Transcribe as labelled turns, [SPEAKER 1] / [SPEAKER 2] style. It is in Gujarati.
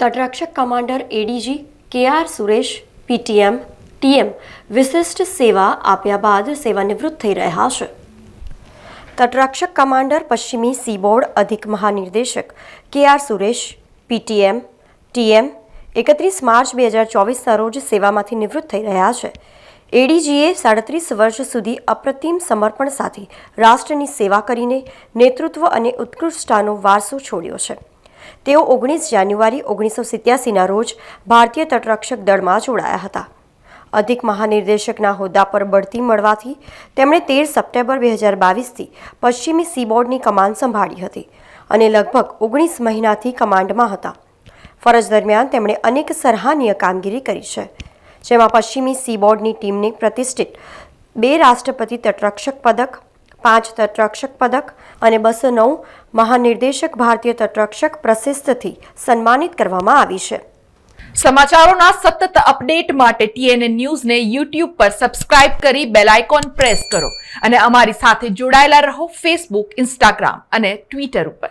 [SPEAKER 1] તટરક્ષક commander ADG K R Suresh PTM TM વિશિષ્ટ સેવા આપ્યા બાદ સેવાનિવૃત્ત થઈ રહ્યા છે. તટરક્ષક કમાન્ડર પશ્ચિમી સીબોર્ડ અધિક મહાનિર્દેશક K R Suresh PTM TM એકત્રીસ માર્ચ બે હજાર ચોવીસના રોજ સેવામાંથી નિવૃત્ત થઈ રહ્યા છે. એડીજીએ સાડત્રીસ વર્ષ સુધી અપ્રતિમ સમર્પણ સાથે રાષ્ટ્રની સેવા કરીને નેતૃત્વ અને ઉત્કૃષ્ટતાનો વારસો છોડ્યો છે. તેઓ ઓગણીસ જાન્યુઆરી ઓગણીસો સિત્યાસીના રોજ ભારતીય તટરક્ષક દળમાં જોડાયા હતા. અધિક મહાનિર્દેશકના હોદ્દા પર બઢતી મળવાથી તેમણે તેર સપ્ટેમ્બર બે હજાર બાવીસથી પશ્ચિમી સીબોર્ડની કમાન સંભાળી હતી અને લગભગ ઓગણીસ મહિનાથી કમાન્ડમાં હતા. ફરજ દરમિયાન તેમણે અનેક સરાહનીય કામગીરી કરી છે, જેમાં પશ્ચિમી સીબોર્ડની ટીમને પ્રતિષ્ઠિત બે રાષ્ટ્રપતિ તટરક્ષક પદક પાંચ તટરક્ષક પદક અને બસો નવ મહાનિર્દેશક ભારતીય તટરક્ષક પ્રશિસ્તથી સન્માનિત કરવામાં આવી છે.
[SPEAKER 2] સમાચારોના સતત અપડેટ માટે ટીએનએ ન્યૂઝને યુટ્યુબ પર સબસ્ક્રાઇબ કરી બેલ આઇકોન પ્રેસ કરો અને અમારી સાથે જોડાયેલા રહો ફેસબુક, ઇન્સ્ટાગ્રામ અને ટ્વિટર ઉપર.